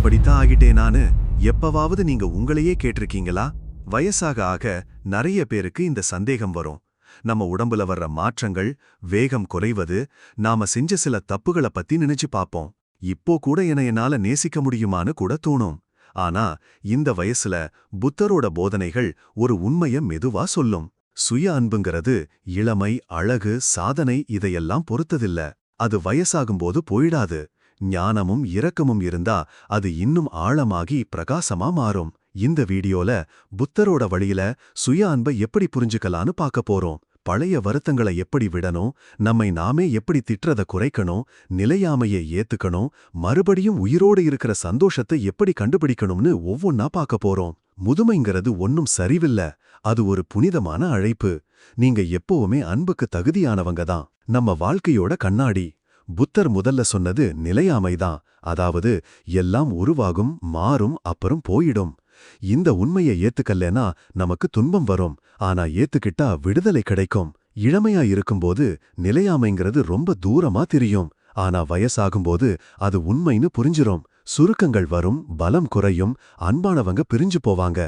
இப்படித்தான் ஆகிட்டேனான்னு எப்பவாவது நீங்க உங்களையே கேட்டிருக்கீங்களா? வயசாக ஆக நிறைய பேருக்கு இந்த சந்தேகம் வரும். நம்ம உடம்புல வர்ற மாற்றங்கள் வேகம் குறைவது நாம செஞ்ச சில தப்புகளை பத்தி நினைச்சு பாப்போம். இப்போ கூட என என்னால நேசிக்க முடியுமான்னு கூட தோணும். ஆனா இந்த வயசுல புத்தரோட போதனைகள் ஒரு உண்மைய மெதுவா சொல்லும். சுய அன்புங்கிறது இளமை அழகு சாதனை இதையெல்லாம் பொறுத்ததில்ல. அது வயசாகும்போது போயிடாது. ஞானமும் இரக்கமும் இருந்தா அது இன்னும் ஆழமாகி பிரகாசமா மாறும். இந்த வீடியோல புத்தரோட வழியில சுய அன்பை எப்படி புரிஞ்சுக்கலான்னு பார்க்க போறோம். பழைய வருத்தங்களை எப்படி விடணும் நம்மை நாமே எப்படி திட்டுறத குறைக்கணும் நிலையாமையை ஏத்துக்கணும் மறுபடியும் உயிரோடு இருக்கிற சந்தோஷத்தை எப்படி கண்டுபிடிக்கணும்னு ஒவ்வொன்னா பார்க்க போறோம். முதுமைங்கிறது ஒன்னும் சரிவில்ல அது ஒரு புனிதமான அழைப்பு. நீங்க எப்பவுமே அன்புக்கு தகுதியானவங்க தான். நம்ம வாழ்க்கையோட கண்ணாடி. புத்தர் முதல்ல சொன்னது நிலையாமைதான். அதாவது எல்லாம் உருவாகும் மாறும் அப்புறம் போயிடும். இந்த உண்மையை ஏத்துக்கல்லனா நமக்கு துன்பம் வரும். ஆனா ஏத்துக்கிட்டா விடுதலை கிடைக்கும். இளமையா இருக்கும்போது நிலையாமைங்கிறது ரொம்ப தூரமா தெரியும். ஆனா வயசாகும்போது அது உண்மைன்னு புரிஞ்சிரும். சுருக்கங்கள் வரும் பலம் குறையும் அன்பானவங்க பிரிஞ்சு போவாங்க.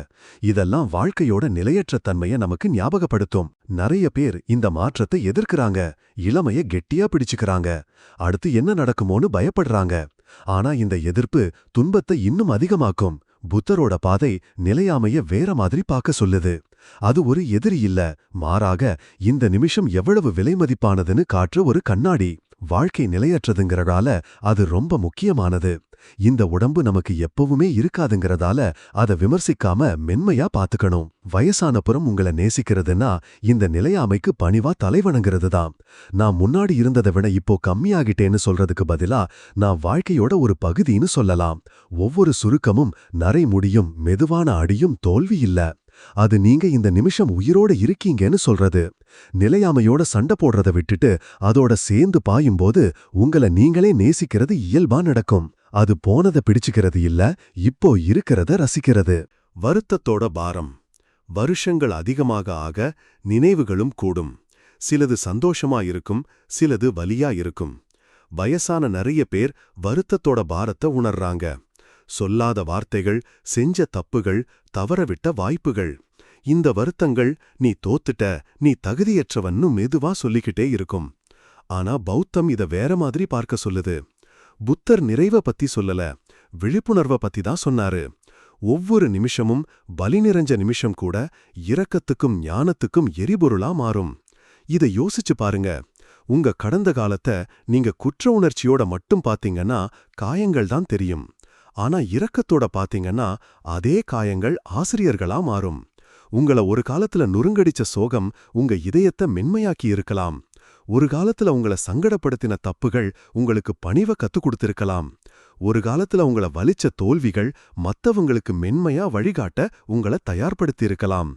இதெல்லாம் வாழ்க்கையோட நிலையற்ற தன்மைய நமக்கு ஞாபகப்படுத்தும். நிறைய பேர் இந்த மாற்றத்தை எதிர்க்கறாங்க. இளமைய கெட்டியா பிடிச்சுக்கறாங்க. அடுத்து என்ன நடக்குமோன்னு பயப்படுறாங்க. ஆனா இந்த எதிர்ப்பு துன்பத்தை இன்னும் அதிகமாக்கும். புத்தரோட பாதை நிலையாமைய வேற மாதிரி பார்க்க சொல்லுது. அது ஒரு எதிரி இல்ல. மாறாக இந்த நிமிஷம் எவ்வளவு விலைமதிப்பானதுன்னு காற்று ஒரு கண்ணாடி. வாழ்க்கை நிலையற்றதுங்கிறதால அது ரொம்ப முக்கியமானது. இந்த உடம்பு நமக்கு எப்பவுமே இருக்காதுங்கிறதால அதை விமர்சிக்காம மென்மையா பாத்துக்கணும். வயசானப்புறம் உங்களை நேசிக்கிறதுன்னா இந்த நிலையாமைக்கு பணிவா தலைவணங்கிறது தான் நான் முன்னாடி இருந்ததை விட இப்போ கம்மியாகிட்டேன்னு சொல்றதுக்கு பதிலா நான் வாழ்க்கையோட ஒரு பகுதின்னு சொல்லலாம். ஒவ்வொரு சுருக்கமும் நரைமுடியும் மெதுவான அடியும் தோல்வி இல்ல. அது நீங்க இந்த நிமிஷம் உயிரோட இருக்கீங்கன்னு சொல்றது. நிலையாமையோட சண்டை போடுறத விட்டுட்டு அதோட சேர்ந்து பாயும்போது உங்கள நீங்களே நேசிக்கிறது இயல்பா நடக்கும். அது போனத பிடிச்சுக்கிறது இல்ல இப்போ இருக்கிறத ரசிக்கிறது. வருத்தத்தோட பாரம். வருஷங்கள் அதிகமாக ஆக நினைவுகளும் கூடும். சிலது சந்தோஷமா இருக்கும் சிலது வலியா இருக்கும். வயசான நிறைய பேர் வருத்தத்தோட பாரத்தை உணர்றாங்க. சொல்லாத வார்த்தைகள் செஞ்ச தப்புகள் தவறவிட்ட வாய்ப்புகள். இந்த வருத்தங்கள் நீ தோத்துட்ட நீ தகுதியற்றவன்னு மெதுவா சொல்லிக்கிட்டே இருக்கும். ஆனா பௌத்தம் இத வேற மாதிரி பார்க்க சொல்லுது. புத்தர் நிறைவ பத்தி சொல்லல விழிப்புணர்வ பத்தி தான் சொன்னாரு. ஒவ்வொரு நிமிஷமும் பலி நிறைஞ்ச நிமிஷம் கூட இரக்கத்துக்கும் ஞானத்துக்கும் எரிபொருளா மாறும். இத யோசிச்சு பாருங்க. உங்க கடந்த காலத்தை நீங்க குற்ற உணர்ச்சியோட மட்டும் பாத்தீங்கன்னா காயங்கள் தான் தெரியும். ஆனா இரக்கத்தோட பாத்தீங்கன்னா அதே காயங்கள் ஆசிரியர்களா மாறும். உங்கள ஒரு காலத்துல நுறுங்கடிச்ச சோகம் உங்க இதயத்தை மென்மையாக்கி இருக்கலாம். ஒரு காலத்துல உங்கள சங்கடப்படுத்தின தப்புகள் உங்களுக்கு பணிவ கத்துக் கொடுத்திருக்கலாம். ஒரு காலத்துல உங்கள வலிச்ச தோல்விகள் மத்தவங்களுக்கு மென்மையா வழிகாட்ட உங்கள தயார்படுத்தியிருக்கலாம்.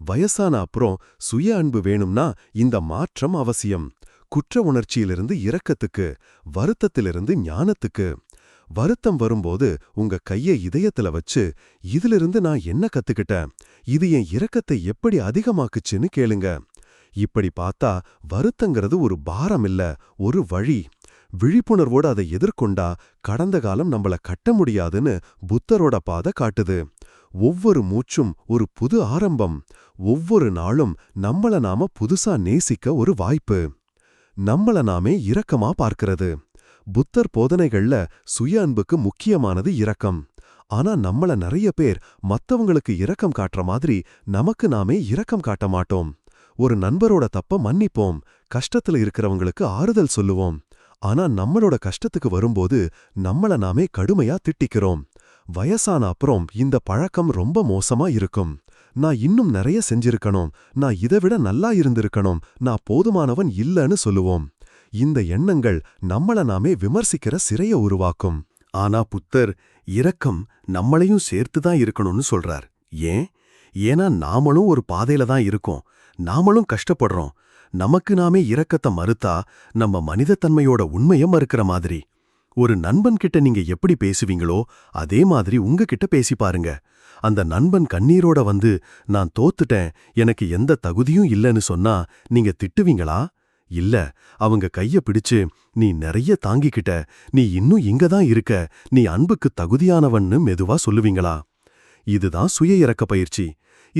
வயசான அப்புறம் சுய அன்பு வேணும்னா இந்த மாற்றம் அவசியம். குற்ற உணர்ச்சியிலிருந்து இரக்கத்துக்கு வருத்தத்திலிருந்து ஞானத்துக்கு. வருத்தம் வரும்போது உங்க கைய இதயத்துல வச்சு இதிலிருந்து நான் என்ன கத்துக்கிட்டேன்? இது என் இரக்கத்தை எப்படி அதிகமாக்குச்சுன்னு கேளுங்க. இப்படி பார்த்தா வருத்தங்கிறது ஒரு பாரம் இல்ல ஒரு வழி. விழிப்புணர்வோடு அதை எதிர்கொண்டா கடந்த காலம் நம்மள கட்ட முடியாதுன்னு புத்தரோட பாதை காட்டுது. ஒவ்வொரு மூச்சும் ஒரு புது ஆரம்பம். ஒவ்வொரு நாளும் நம்மள நாம புதுசா நேசிக்க ஒரு வாய்ப்பு. நம்மள நாமே இரக்கமா பார்க்கிறது. புத்தர் போதனைகள்ல சுய அன்புக்கு முக்கியமானது இரக்கம். ஆனா நம்மள நிறைய பேர் மத்தவங்களுக்கு இரக்கம் காட்டுற மாதிரி நமக்கு நாமே இரக்கம் காட்ட மாட்டோம். ஒரு நண்பரோட தப்ப மன்னிப்போம். கஷ்டத்துல இருக்கிறவங்களுக்கு ஆறுதல் சொல்லுவோம். ஆனா நம்மளோட கஷ்டத்துக்கு வரும்போது நம்மள நாமே கடுமையா திட்டிக்கிறோம். வயசான அப்புறம் இந்த பழக்கம் ரொம்ப மோசமா இருக்கும். நான் இன்னும் நிறைய செஞ்சிருக்கணும். நான் இதை விட நல்லா இருந்திருக்கணும். நான் போதுமானவன் இல்லைன்னு சொல்லுவோம். இந்த எண்ணங்கள் நம்மள நாமே விமர்சிக்கிற சிறைய உருவாக்கும். ஆனா புத்தர் இரக்கம் நம்மளையும் சேர்த்து தான் இருக்கணும்னு சொல்றார். ஏன்? ஏன்னா நாமளும் ஒரு பாதையில தான் இருக்கோம். நாமளும் கஷ்டப்படுறோம். நமக்கு நாமே இரக்கத்தை மறுத்தா நம்ம மனிதத்தன்மையோட உண்மைய மறுக்கிற மாதிரி. ஒரு நண்பன் கிட்ட நீங்க எப்படி பேசுவீங்களோ அதே மாதிரி உங்ககிட்ட பேசி பாருங்க. அந்த நண்பன் கண்ணீரோட வந்து நான் தோத்துட்டேன் எனக்கு எந்த தகுதியும் இல்லைன்னு சொன்னா நீங்க திட்டுவீங்களா? இல்ல அவங்க கைய பிடிச்சு நீ நிறைய தாங்கிக்கிட்ட நீ இன்னும் இங்க தான் இருக்க நீ அன்புக்கு தகுதியானவன்னு மெதுவா சொல்லுவீங்களா? இதுதான் சுய இறக்க பயிற்சி.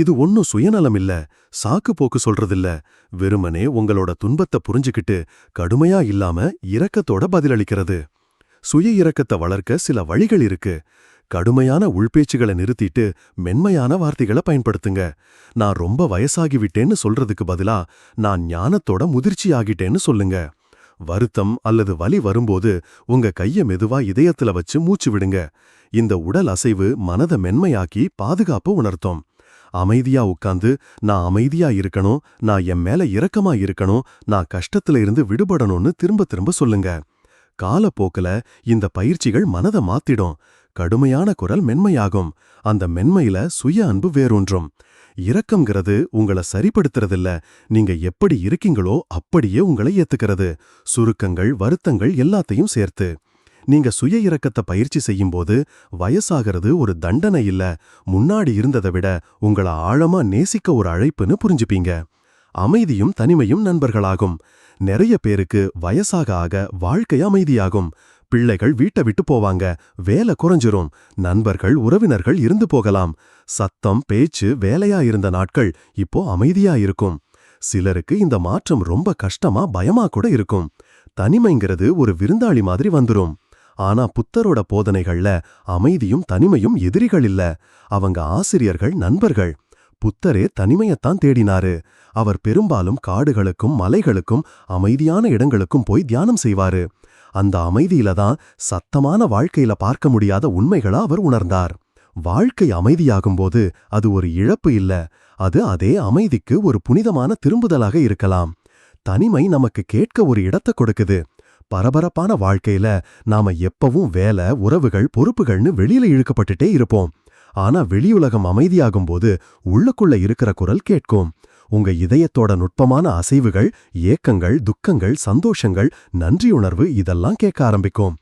இது ஒன்னும் சுயநலம் இல்ல சாக்கு போக்கு சொல்றதில்ல. வெறுமனே உங்களோட துன்பத்தை புரிஞ்சுக்கிட்டு கடுமையா இல்லாம இரக்கத்தோட பதிலளிக்கிறது. சுய இரக்கத்தை வளர்க்க சில வழிகள் இருக்கு. கடுமையான உள்பேச்சுகளை நிறுத்திட்டு மென்மையான வார்த்தைகளை பயன்படுத்துங்க. நான் ரொம்ப வயசாகிவிட்டேன்னு சொல்றதுக்கு பதிலா நான் ஞானத்தோட முதிர்ச்சி ஆகிட்டேன்னு சொல்லுங்க. வருத்தம் அல்லது வலி வரும்போது உங்க கைய மெதுவா இதயத்துல வச்சு மூச்சு விடுங்க. இந்த உடல் அசைவு மனத மென்மையாக்கி பாதுகாப்பு உணர்த்தும். அமைதியா உட்காந்து நான் அமைதியா இருக்கணும் நான் என் மேல இரக்கமா இருக்கணும் நான் கஷ்டத்துல இருந்து விடுபடணும்னு திரும்ப திரும்ப சொல்லுங்க. காலப்போக்குல இந்த பயிற்சிகள் மனத மாத்திடும். கடுமையான குரல் மென்மையாகும். அந்த மென்மையில சுய அன்பு வேரூன்றும். இரக்கம்ங்கிறது உங்கள சரிப்படுத்துறதில்ல. நீங்க எப்படி இருக்கீங்களோ அப்படியே உங்களை ஏத்துக்கிறது. சுருக்கங்கள் வருத்தங்கள் எல்லாத்தையும் சேர்த்து. நீங்க சுய இறக்கத்தை பயிற்சி செய்யும்போது வயசாகிறது ஒரு தண்டனை இல்ல. முன்னாடி இருந்ததை விட உங்கள ஆழமா நேசிக்க ஒரு அழைப்புன்னு புரிஞ்சுப்பீங்க. அமைதியும் தனிமையும் நண்பர்களாகும். நிறைய பேருக்கு வயசாக ஆக வாழ்க்கை அமைதியாகும். பிள்ளைகள் வீட்டை விட்டு போவாங்க. வேலை குறைஞ்சிரும். நண்பர்கள் உறவினர்கள் இருந்து போகலாம். சத்தம் பேச்சு வேலையா இருந்த நாட்கள் இப்போ அமைதியா இருக்கும். சிலருக்கு இந்த மாற்றம் ரொம்ப கஷ்டமா பயமா கூட இருக்கும். தனிமைங்கிறது ஒரு விருந்தாளி மாதிரி வந்துரும். ஆனா புத்தரோட போதனைகள்ல அமைதியும் தனிமையும் எதிரிகள் இல்ல. அவங்க ஆசிரியர்கள் நண்பர்கள். புத்தரே தனிமையத்தான் தேடினாரு. அவர் பெரும்பாலும் காடுகளுக்கும் மலைகளுக்கும் அமைதியான இடங்களுக்கும் போய் தியானம் செய்வாரு. அந்த அமைதியில தான் சத்தமான வாழ்க்கையில பார்க்க முடியாத உண்மைகளா அவர் உணர்ந்தார். வாழ்க்கை அமைதியாகும்போது அது ஒரு இழப்பு இல்ல. அது அதே அமைதிக்கு ஒரு புனிதமான திரும்புதலாக இருக்கலாம். தனிமை நமக்கு கேட்க ஒரு இடத்தை கொடுக்குது. பரபரப்பான வாழ்க்கையில நாம எப்பவும் வேலை உறவுகள் பொறுப்புகள்னு வெளியில இழுக்கப்பட்டுட்டே இருப்போம். ஆனா வெளியுலகம் அமைதியாகும் போது உள்ளுக்குள்ள இருக்கிற குரல் கேட்கும். உங்க இதயத்தோட நுட்பமான அசைவுகள் ஏக்கங்கள் துக்கங்கள் சந்தோஷங்கள் நன்றியுணர்வு இதெல்லாம் கேட்க ஆரம்பிக்கும்.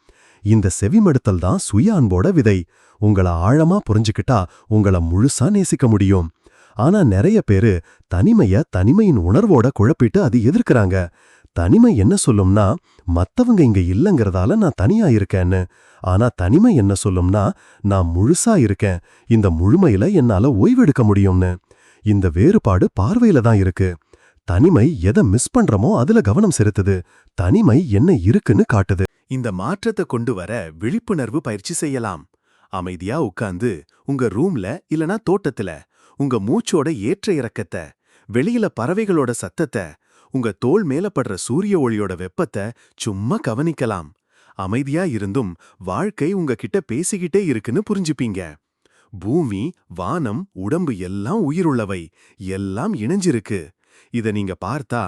இந்த செவிமடுத்தல் தான் சுய அன்போட விதை. உங்கள ஆழமா புரிஞ்சுக்கிட்டா உங்கள முழுசா நேசிக்க முடியும். ஆனா நிறைய பேரு தனிமைய தனிமையின் உணர்வோட குழப்பிட்டு அது எதிர்க்கறாங்க. தனிமை என்ன சொல்லும்னா மத்தவங்க இங்க இல்லங்கறதால நான் தனியா இருக்கேன்னு. ஆனா தனிமை என்ன சொல்லும்னா நான் முழுசா இருக்கேன். இந்த முழுமையில என்னால ஓய்வெடுக்க முடியும்னு. இந்த வேறுபாடு பார்வையில தான் இருக்கு. தனிமை எதை மிஸ் பண்றமோ அதுல கவனம் செலுத்துது. தனிமை என்ன இருக்குன்னு காட்டுது. இந்த மாற்றத்தை கொண்டு வர விழிப்புணர்வு பயிற்சி செய்யலாம். அமைதியா உட்கார்ந்து உங்க ரூம்ல இல்லனா தோட்டத்துல உங்க மூச்சோட ஏற்ற இறக்கத்தை வெளியில பறவைகளோட சத்தத்தை உங்க தோல் மேல படுற சூரிய ஒளியோட வெப்பத்தை சும்மா கவனிக்கலாம். அமைதியா இருந்தும் வாழ்க்கை உங்ககிட்ட பேசிக்கிட்டே இருக்குன்னு புரிஞ்சுப்பீங்க. பூமி வானம் உடம்பு எல்லாம் உயிருள்ளவை. எல்லாம் இணைஞ்சிருக்கு. இத நீங்க பார்த்தா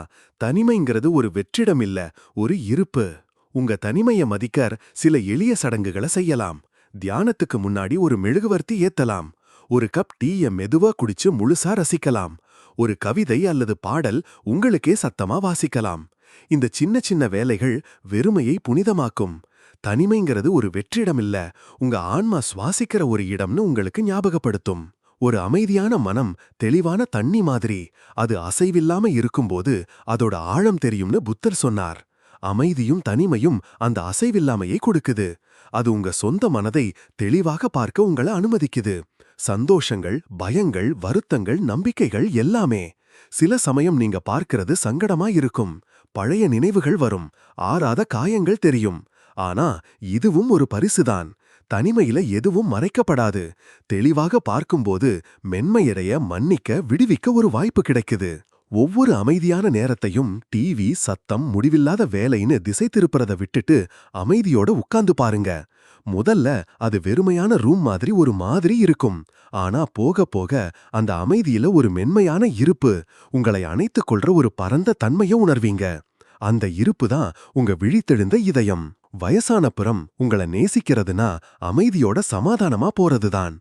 தனிமைங்கிறது ஒரு வெற்றிடம் இல்ல ஒரு இருப்பு. உங்க தனிமைய மதிக்கர் சில எளிய சடங்குகளை செய்யலாம். தியானத்துக்கு முன்னாடி ஒரு மெழுகுவர்த்தி ஏத்தலாம். ஒரு கப் டீய மெதுவா குடிச்சு முழுசா ரசிக்கலாம். ஒரு கவிதை அல்லது பாடல் உங்களுக்கே சத்தமா வாசிக்கலாம். இந்த சின்ன சின்ன வேலைகள் வெறுமையை புனிதமாக்கும். தனிமைங்கிறது ஒரு வெற்றிடம் இல்ல உங்க ஆன்மா சுவாசிக்கிற ஒரு இடம்னு உங்களுக்கு ஞாபகப்படுத்தும். ஒரு அமைதியான மனம் தெளிவான தண்ணி மாதிரி அது அசைவில்லாம இருக்கும்போது அதோட ஆழம் தெரியும்னு புத்தர் சொன்னார். அமைதியும் தனிமையும் அந்த அசைவில்லாமையை கொடுக்குது. அது உங்க சொந்த மனதை தெளிவாக பார்க்க உங்களை அனுமதிக்குது. சந்தோஷங்கள் பயங்கள் வருத்தங்கள் நம்பிக்கைகள் எல்லாமே. சில சமயம் நீங்க பார்க்கிறது சங்கடமா இருக்கும். பழைய நினைவுகள் வரும். ஆறாத காயங்கள் தெரியும். ஆனா இதுவும் ஒரு பரிசுதான். தனிமையில எதுவும் மறைக்கப்படாது. தெளிவாக பார்க்கும்போது மென்மையடைய மன்னிக்க விடுவிக்க ஒரு வாய்ப்பு கிடைக்குது. ஒவ்வொரு அமைதியான நேரத்தையும் டிவி சத்தம் முடிவில்லாத வேலைன்னு திசை திருப்புறத விட்டுட்டு அமைதியோட உட்கார்ந்து பாருங்க. முதல்ல அது வெறுமையான ரூம் மாதிரி ஒரு மாதிரி இருக்கும். ஆனா போக போக அந்த அமைதியில ஒரு மென்மையான இருப்பு. உங்களை அணைத்துக் கொள்ற ஒரு பரந்த தன்மைய உணர்வீங்க. அந்த இருப்பு தான் உங்க விழித்தெழுந்த இதயம். வயசான புறம் உங்கள நேசிக்கிறதுனா அமைதியோட சமாதானமா போறதுதான்.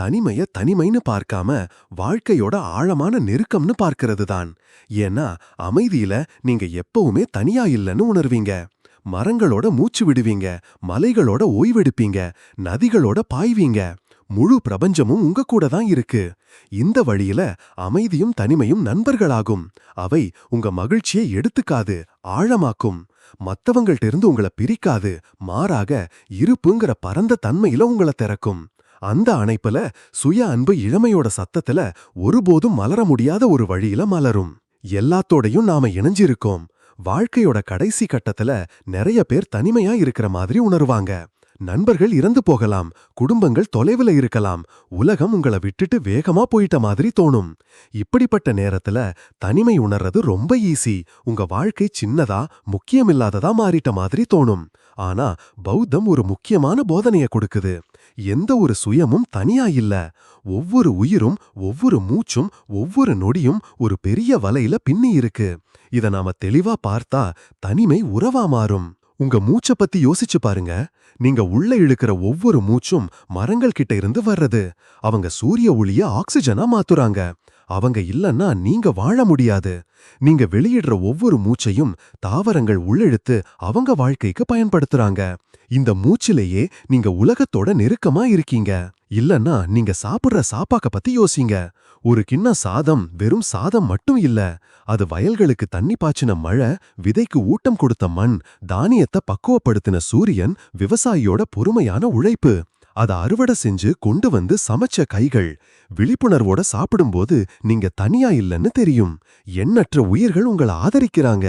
தனிமைய தனிமைன்னு பார்க்காம வாழ்க்கையோட ஆழமான நெருக்கம்னு பார்க்கிறது தான் ஏன்னா அமைதியில நீங்க எப்பவுமே தனியா இல்லைன்னு உணர்வீங்க. மரங்களோட மூச்சு விடுவீங்க. மலைகளோட ஓய்வெடுப்பீங்க. நதிகளோட பாய்வீங்க. முழு பிரபஞ்சமும் உங்க கூட தான் இருக்கு. இந்த வழியில அமைதியும் தனிமையும் நண்பர்களாகும். அவை உங்க மகிழ்ச்சியை எடுத்துக்காது ஆழமாக்கும். மத்தவங்கள்ட்ட இருந்து உங்கள பிரிக்காது. மாறாக இருப்புங்கிற பரந்த தன்மையில உங்கள திறக்கும். அந்த அணைப்புல சுய அன்பு இளமையோட சத்தத்துல ஒருபோதும் மலர முடியாத ஒரு வழியில மலரும். எல்லாத்தோடையும் நாம இணைஞ்சிருக்கோம். வாழ்க்கையோட கடைசி கட்டத்துல நிறைய பேர் தனிமையா இருக்கிற மாதிரி உணருவாங்க. நண்பர்கள் இறந்து போகலாம் குடும்பங்கள் தொலைவுல இருக்கலாம் உலகம் உங்கள விட்டுட்டு வேகமா போயிட்ட மாதிரி தோணும். இப்படிப்பட்ட நேரத்துல தனிமை உணர்றது ரொம்ப ஈஸி. உங்க வாழ்க்கை சின்னதா முக்கியமில்லாததா மாறிட்ட மாதிரி தோணும். ஆனா பௌத்தம் ஒரு முக்கியமான போதனைய கொடுக்குது. எந்த ஒரு சுயமும் தனியா இல்ல. ஒவ்வொரு உயிரும் ஒவ்வொரு மூச்சும் ஒவ்வொரு நொடியும் ஒரு பெரிய வலையில பின்னி இருக்கு. இத நாம தெளிவா பார்த்தா தனிமை உறவா மாறும். உங்க மூச்ச பத்தி யோசிச்சு பாருங்க. நீங்க உள்ள இழுக்கிற ஒவ்வொரு மூச்சும் மரங்கள் கிட்ட இருந்து வர்றது. அவங்க சூரிய ஒளிய ஆக்சிஜனா மாத்துறாங்க. அவங்க இல்லன்னா நீங்க வாழ முடியாது. நீங்க வெளியிடுற ஒவ்வொரு மூச்சையும் தாவரங்கள் உள்ளெழுத்து அவங்க வாழ்க்கைக்கு பயன்படுத்துறாங்க. இந்த மூச்சிலேயே நீங்க உலகத்தோட நெருக்கமா இருக்கீங்க. இல்லன்னா நீங்க சாப்பிடுற சாப்பாக்க பத்தி யோசிங்க. ஒரு கிண்ண சாதம் வெறும் சாதம் மட்டும் இல்ல அது வயல்களுக்கு தண்ணி பாய்ச்சின மழை விதைக்கு ஊட்டம் கொடுத்த மண் தானியத்தை பக்குவப்படுத்தின சூரியன் விவசாயியோட பொறுமையான உழைப்பு. அத அறுவடை செஞ்சு கொண்டு வந்து சமைச்ச கைகள் விழிப்புணர்வோட சாப்பிடும்போது நீங்க தனியா இல்லைன்னு தெரியும். எண்ணற்ற உயிர்கள் உங்களை ஆதரிக்கிறாங்க.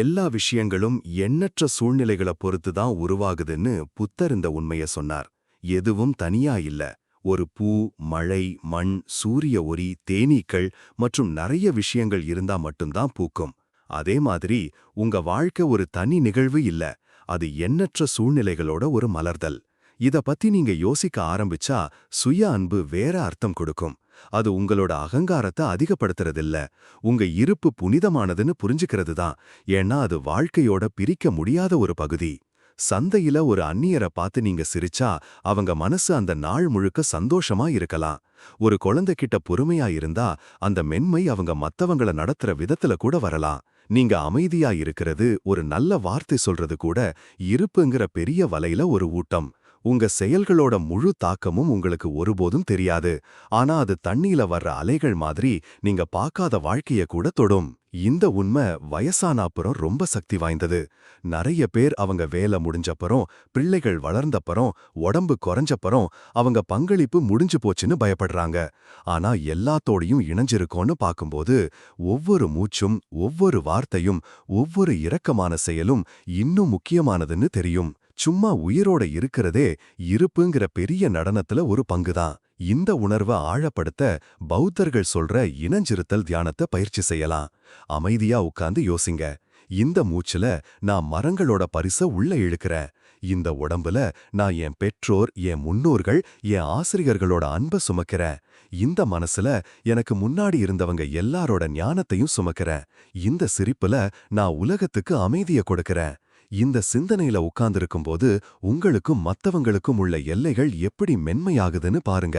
எல்லா விஷயங்களும் எண்ணற்ற சூழ்நிலைகளை பொறுத்து தான் உருவாகுதுன்னு புத்தர் இந்த உண்மைய சொன்னார். எதுவும் தனியா இல்ல. ஒரு பூ மழை மண் சூரிய ஒரி தேனீக்கள் மற்றும் நிறைய விஷயங்கள் இருந்தா மட்டும்தான் பூக்கும். அதே மாதிரி உங்க வாழ்க்கை ஒரு தனி நிகழ்வு இல்ல. அது எண்ணற்ற சூழ்நிலைகளோட ஒரு மலர்தல். இத பத்தி நீங்க யோசிக்க ஆரம்பிச்சா சுய அன்பு வேற அர்த்தம் கொடுக்கும். அது உங்களோட அகங்காரத்தை அதிகப்படுத்துறதில்ல. உங்க இருப்பு புனிதமானதுன்னு புரிஞ்சுக்கிறது தான். ஏன்னா அது வாழ்க்கையோட பிரிக்க முடியாத ஒரு பகுதி. சந்தையில ஒரு அந்நியரை பார்த்து நீங்க சிரிச்சா அவங்க மனசு அந்த நாள் முழுக்க சந்தோஷமா இருக்கலாம். ஒரு குழந்தைகிட்ட பொறுமையா இருந்தா அந்த மென்மை அவங்க மத்தவங்கள நடத்துற விதத்துல கூட வரலாம். நீங்க அமைதியா இருக்கிறது ஒரு நல்ல வார்த்தை சொல்றது கூட இருப்புங்கிற பெரிய வலையில ஒரு ஊட்டம். உங்க செயல்களோட முழு தாக்கமும் உங்களுக்கு ஒருபோதும் தெரியாது. ஆனா அது தண்ணியில வர்ற அலைகள் மாதிரி நீங்க பார்க்காத வாழ்க்கைய கூட தொடும். இந்த உண்மை வயசான அப்புறம் ரொம்ப சக்தி வாய்ந்தது. நிறைய பேர் அவங்க வேலை முடிஞ்சப்பறம் பிள்ளைகள் வளர்ந்தப்பறம் உடம்பு குறைஞ்சப்பறம் அவங்க பங்களிப்பு முடிஞ்சு போச்சுன்னு பயப்படுறாங்க. ஆனா எல்லாத்தோடையும் இணைஞ்சிருக்கோன்னு பார்க்கும்போது ஒவ்வொரு மூச்சும் ஒவ்வொரு வார்த்தையும் ஒவ்வொரு இரக்கமான செயலும் இன்னும் முக்கியமானதுன்னு தெரியும். சும்மா உயிரோட இருக்கிறதே இருப்புங்கிற பெரிய நடனத்துல ஒரு பங்குதான். இந்த உணர்வை ஆழப்படுத்த பௌத்தர்கள் சொல்ற இனஞ்சிருத்தல் தியானத்தை பயிற்சி செய்யலாம். அமைதியா உட்கார்ந்து யோசிங்க. இந்த மூச்சுல நான் மரங்களோட பரிச உள்ள இழுக்கிறேன். இந்த உடம்புல நான் என் பெற்றோர் என் முன்னோர்கள் என் ஆசிரியர்களோட அன்பை சுமக்கிறேன். இந்த மனசுல எனக்கு முன்னாடி இருந்தவங்க எல்லாரோட ஞானத்தையும் சுமக்கிறேன். இந்த சிரிப்புல நான் உலகத்துக்கு அமைதிய கொடுக்கறேன். இந்த சிந்தனையில உட்கார்ந்திருக்கும்போது உங்களுக்கும் மத்தவங்களுக்கும் உள்ள எல்லைகள் எப்படி மென்மையாகுதுன்னு பாருங்க.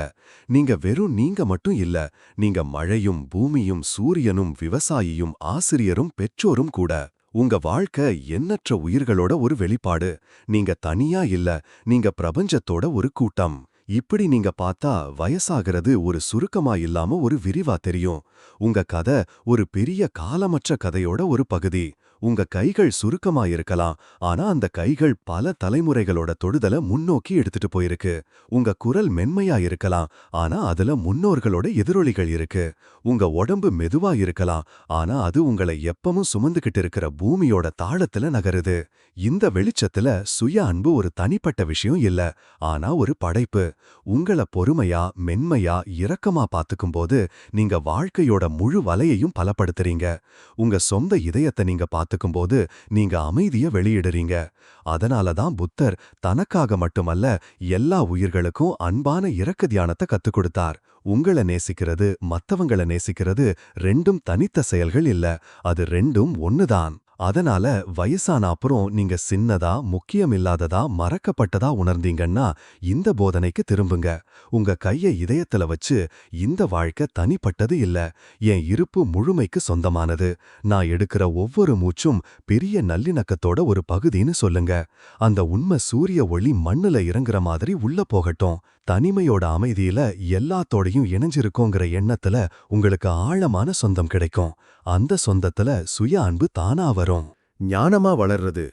நீங்க வெறும் நீங்க மட்டும் இல்ல நீங்க மழையும் பூமியும் சூரியனும் விவசாயியும் ஆசிரியரும் பெற்றோரும் கூட. உங்க வாழ்க்கை எண்ணற்ற உயிர்களோட ஒரு வெளிப்பாடு. நீங்க தனியா இல்ல நீங்க பிரபஞ்சத்தோட ஒரு கூட்டம். இப்படி நீங்க பார்த்தா வயசாகிறது ஒரு சுருக்கமா இல்லாம ஒரு விரிவா தெரியும். உங்க கதை ஒரு பெரிய காலமற்ற கதையோட ஒரு பகுதி. உங்க கைகள் சுருக்கமா இருக்கலாம் ஆனா அந்த கைகள் பல தலைமுறைகளோட தொடுதல முன்னோக்கி எடுத்துட்டு போயிருக்கு. உங்க குரல் மென்மையா இருக்கலாம் ஆனா அதுல முன்னோர்களோட எதிரொலிகள் இருக்கு. உங்க உடம்பு மெதுவா இருக்கலாம் ஆனா அது உங்களை எப்பவும் சுமந்துகிட்டு இருக்கிற பூமியோட தாளத்துல நகருது. இந்த வெளிச்சத்துல சுய அன்பு ஒரு தனிப்பட்ட விஷயம் இல்ல. ஆனா ஒரு படைப்பு. உங்கள பொறுமையா மென்மையா இரக்கமா பார்த்துக்கும் போது நீங்க வாழ்க்கையோட முழு வலையையும் பலப்படுத்துறீங்க. உங்க சொந்த இதயத்தை நீங்க பாத்துக்கும்போது நீங்க அமைதிய வெளியிடுறீங்க. அதனால தான் புத்தர் தனக்காக மட்டுமல்ல எல்லா உயிர்களுக்கும் அன்பான இரக்க தியானத்தை கத்துக் கொடுத்தார். உங்கள நேசிக்கிறது மத்தவங்கள நேசிக்கிறது ரெண்டும் தனித்த செயல்கள் இல்ல. அது ரெண்டும் ஒன்னுதான் அதனால வயசான அப்புறம் நீங்க சின்னதா முக்கியமில்லாததா மறக்கப்பட்டதா உணர்ந்தீங்கன்னா இந்த போதனைக்கு திரும்புங்க. உங்க கைய இதயத்துல வச்சு இந்த வாழ்க்கை தனிப்பட்டது இல்ல. என் இருப்பு முழுமைக்கு சொந்தமானது. நான் எடுக்கிற ஒவ்வொரு மூச்சும் பெரிய நல்லிணக்கத்தோட ஒரு பகுதின்னு சொல்லுங்க. அந்த உண்மை சூரிய ஒளி மண்ணுல இறங்குற மாதிரி உள்ள போகட்டும். தனிமையோட அமைதியில எல்லாத்தோடையும் இணைஞ்சிருக்கோங்கிற எண்ணத்துல உங்களுக்கு ஆழமான சொந்தம் கிடைக்கும். அந்த சொந்தத்துல சுய அன்பு தானா வரும். ஞானமா வளர்றது.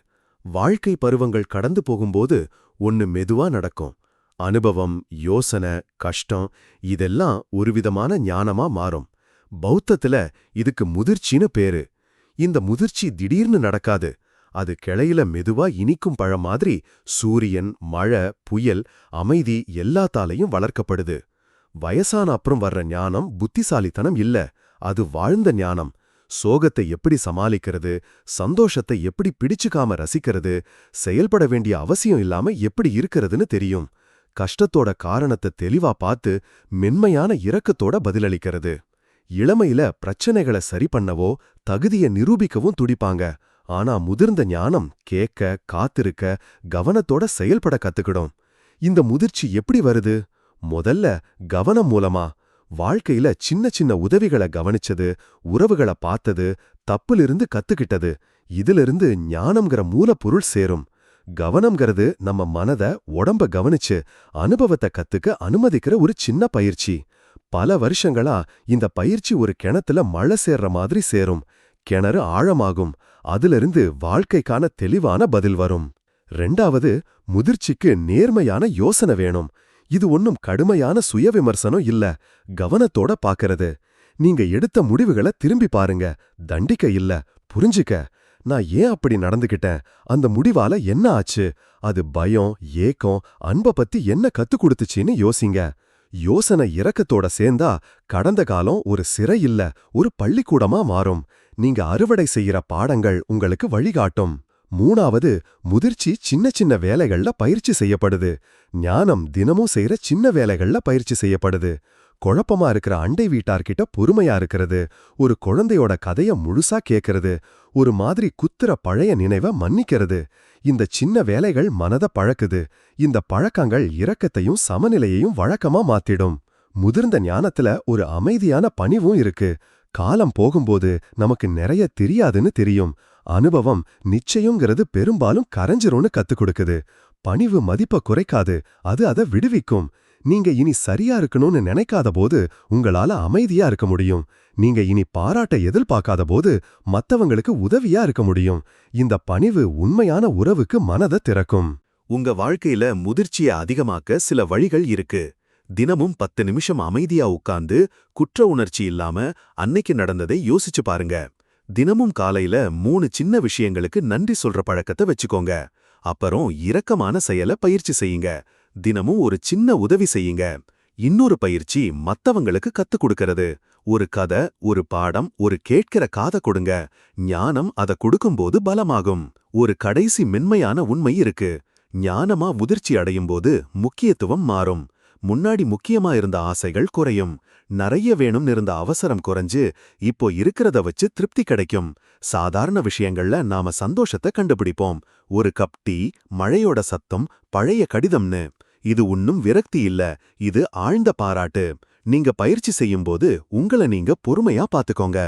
வாழ்க்கை பருவங்கள் கடந்து போகும்போது ஒன்னு மெதுவா நடக்கும். அனுபவம் யோசனை கஷ்டம் இதெல்லாம் ஒருவிதமான ஞானமா மாறும். பௌத்தத்துல இதுக்கு முதிர்ச்சின்னு பேரு. இந்த முதிர்ச்சி திடீர்னு நடக்காது. அது கிளையில மெதுவா இனிக்கும் பழம் மாதிரி சூரியன் மழை புயல் அமைதி எல்லாத்தாலையும் வளர்க்கப்படுது. வயசான அப்புறம் வர்ற ஞானம் புத்திசாலித்தனம் இல்ல அது வாழ்ந்த ஞானம். சோகத்தை எப்படி சமாளிக்கிறது சந்தோஷத்தை எப்படி பிடிச்சுக்காம ரசிக்கிறது செயல்பட வேண்டிய அவசியம் இல்லாம எப்படி இருக்கிறதுன்னு தெரியும். கஷ்டத்தோட காரணத்தை தெளிவா பார்த்து மென்மையான இரக்கத்தோட பதிலளிக்கிறது. இளமையில பிரச்சனைகளை சரி பண்ணவோ தகுதியை நிரூபிக்கவும் துடிப்பாங்க. ஆனா முதிர்ந்த ஞானம் கேட்க காத்திருக்க கவனத்தோட செயல்பட கத்துக்கிடும். இந்த முதிர்ச்சி எப்படி வருது? முதல்ல கவனம் மூலமா. வாழ்க்கையில சின்ன சின்ன உதவிகளை கவனிச்சது உறவுகளை பார்த்தது தப்பிலிருந்து கத்துக்கிட்டது. இதிலிருந்து ஞானம்ங்கிற மூலப்பொருள் சேரும். கவனம்ங்கிறது நம்ம மனத உடம்ப கவனிச்சு அனுபவத்தை கத்துக்க அனுமதிக்கிற ஒரு சின்ன பயிற்சி. பல வருஷங்களா இந்த பயிற்சி ஒரு கிணத்துல மழை சேர்ற மாதிரி சேரும். கிணறு ஆழமாகும். அதிலிருந்து வாழ்க்கைக்கான தெளிவான பதில் வரும். ரெண்டாவது முதிர்ச்சிக்கு நேர்மையான யோசனை வேணும். இது ஒன்னும் கடுமையான சுய விமர்சனம் இல்ல. கவனத்தோட பாக்கறது. நீங்க எடுத்த முடிவுகளை திரும்பி பாருங்க. தண்டிக்க இல்ல. புரிஞ்சுக்க. நான் ஏன் அப்படி நடந்துகிட்டேன்? அந்த முடிவால என்ன ஆச்சு? அது பயம் ஏக்கம் அன்ப பத்தி என்ன கத்து கொடுத்துச்சின்னு யோசிங்க. யோசனை இறக்கத்தோட சேர்ந்தா கடந்த காலம் ஒரு சிறை இல்ல ஒரு பள்ளிக்கூடமா மாறும். நீங்க அறுவடை செய்யற பாடங்கள் உங்களுக்கு வழிகாட்டும். மூணாவது முதிர்ச்சி சின்ன சின்ன வேலைகள்ல பயிற்சி செய்யப்படுது. ஞானம் தினமும் செய்யற சின்ன வேலைகள்ல பயிற்சி செய்யப்படுது. குழப்பமா இருக்கிற அண்டை வீட்டார்கிட்ட பொறுமையா இருக்கிறது. ஒரு குழந்தையோட கதைய முழுசா கேட்கறது ஒரு மாதிரி குத்துற பழைய நினைவ மன்னிக்கிறது. இந்த சின்ன வேலைகள் மனத பழக்குது. இந்த பழக்கங்கள் இரக்கத்தையும் சமநிலையையும் வழக்கமா மாத்திடும். முதிர்ந்த ஞானத்துல ஒரு அமைதியான பணிவும் இருக்கு. காலம் போகும்போது நமக்கு நிறைய தெரியாதுன்னு தெரியும். அனுபவம் நிச்சயங்கிறது பெரும்பாலும் கரைஞ்சிரும்னு கத்துக் கொடுக்குது. பணிவு மதிப்ப குறைக்காது. அது அதை விடுவிக்கும். நீங்க இனி சரியா இருக்கணும்னு நினைக்காத போது உங்களால அமைதியா இருக்க முடியும். நீங்க இனி பாராட்ட எதிர்பார்க்காத போது மத்தவங்களுக்கு உதவியா இருக்க முடியும். இந்த பணிவு உண்மையான உறவுக்கு மனதை திறக்கும். உங்க வாழ்க்கையில முதிர்ச்சிய அதிகமாக்க சில வழிகள் இருக்கு. தினமும் பத்து நிமிஷம் அமைதியா உட்கார்ந்து குற்ற உணர்ச்சி இல்லாம அன்னைக்கு நடந்ததை யோசிச்சு பாருங்க. தினமும் காலையில மூணு சின்ன விஷயங்களுக்கு நன்றி சொல்ற பழக்கத்தை வச்சுக்கோங்க. அப்புறம் இரக்கமான செயல பயிற்சி செய்யுங்க. தினமும் ஒரு சின்ன உதவி செய்யுங்க. இன்னொரு பயிற்சி மத்தவங்களுக்கு கத்துக் கொடுக்கறது. ஒரு கதை ஒரு பாடம் ஒரு கேட்கிற காதை கொடுங்க. ஞானம் அத கொடுக்கும்போது பலமாகும். ஒரு கடைசி மென்மையான உண்மை இருக்கு. ஞானமா முதிர்ச்சி அடையும் போது முக்கியத்துவம் மாறும். முன்னாடி முக்கியமா இருந்த ஆசைகள் குறையும். நிறைய வேணும்னு இருந்த அவசரம் குறைஞ்சு இப்போ இருக்கிறத வச்சு திருப்தி கிடைக்கும். சாதாரண விஷயங்கள்ல நாம சந்தோஷத்தை கண்டுபிடிப்போம். ஒரு கப் டீ மழையோட சத்தம் பழைய கடிதம்னு. இது ஒன்னும் விரக்தி இல்ல இது ஆழ்ந்த பாராட்டு. நீங்க பயிற்சி செய்யும்போது உங்கள நீங்க பொறுமையா பாத்துக்கோங்க.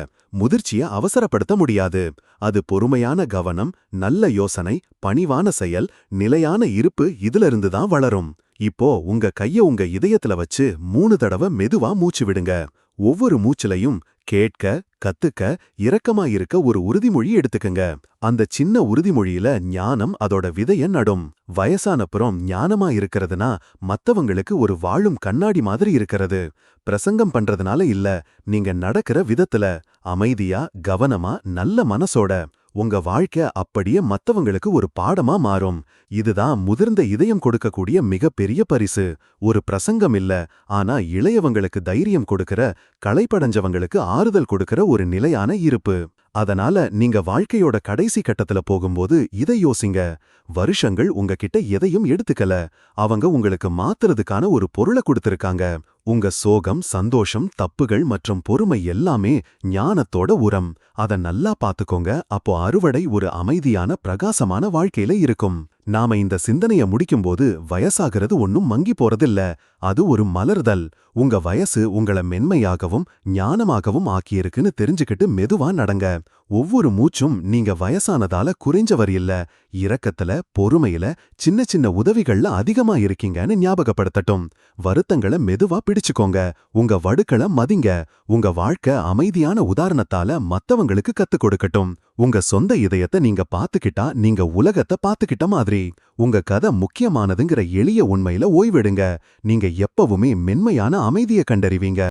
முதிர்ச்சிய அவசரப்படுத்த முடியாது. அது பொறுமையான கவனம் நல்ல யோசனை பணிவான செயல் நிலையான இருப்பு இதிலிருந்து தான் வளரும். இப்போ உங்க கைய உங்க இதயத்துல வச்சு மூணு தடவை மெதுவா மூச்சு விடுங்க. ஒவ்வொரு மூச்சிலையும் கேட்க கத்துக்க இரக்கமா இருக்க ஒரு உறுதிமொழி எடுத்துக்கங்க. அந்த சின்ன உறுதிமொழியில ஞானம் அதோட விதைய நடும். வயசானப்புறம் ஞானமா இருக்கிறதுனா மத்தவங்களுக்கு ஒரு வாழும் கண்ணாடி மாதிரி இருக்கிறது. பிரசங்கம் பண்றதுனால இல்ல நீங்க நடக்கிற விதத்துல அமைதியா கவனமா நல்ல மனசோட உங்க வாழ்க்கை அப்படியே மத்தவங்களுக்கு ஒரு பாடமா மாறும். இதுதான் முதிர்ந்த இதயம் கொடுக்கக்கூடிய மிகப்பெரிய பரிசு. ஒரு பிரசங்கம் இல்ல ஆனா இளையவங்களுக்கு தைரியம் கொடுக்கிற களைப்படைஞ்சவங்களுக்கு ஆறுதல் கொடுக்கிற ஒரு நிலையான இருப்பு. அதனால நீங்க வாழ்க்கையோட கடைசி கட்டத்துல போகும்போது இதை யோசிங்க. வருஷங்கள் உங்ககிட்ட எதையும் எடுத்துக்கல. அவங்க உங்களுக்கு மாத்துறதுக்கான ஒரு பொருளை கொடுத்திருக்காங்க. உங்க சோகம் சந்தோஷம் தப்புகள் மற்றும் பொறுமை எல்லாமே ஞானத்தோட உரம். அத நல்லா பாத்துக்கோங்க. அப்போ அறுவடை ஒரு அமைதியான பிரகாசமான வாழ்க்கையில இருக்கும். நாம இந்த சிந்தனைய முடிக்கும்போது வயசாகிறது ஒன்னும் மங்கி போறதில்ல. அது ஒரு மலர்தல். உங்க வயசு உங்கள மென்மையாகவும் ஞானமாகவும் ஆக்கியிருக்குன்னு தெரிஞ்சுக்கிட்டு மெதுவா நடங்க. ஒவ்வொரு மூச்சும் நீங்க வயசானதால குறைஞ்சவர் இல்ல இரக்கத்துல பொறுமையில சின்ன சின்ன உதவிகள்ல அதிகமா இருக்கீங்கன்னு ஞாபகப்படுத்தட்டும். வருத்தங்களை மெதுவா பிடிச்சுக்கோங்க. உங்க வடுக்களை மதிங்க. உங்க வாழ்க்கை அமைதியான உதாரணத்தால மத்தவங்களுக்கு கத்துக் கொடுக்கட்டும். உங்க சொந்த இதயத்தை நீங்க பாத்துக்கிட்டா நீங்க உலகத்தை பாத்துக்கிட்ட மாதிரி. உங்க கதை முக்கியமானதுங்கிற எளிய உண்மையில ஓய்வெடுங்க. நீங்க எப்பவுமே மென்மையான அமைதியை கண்டறிவீங்க.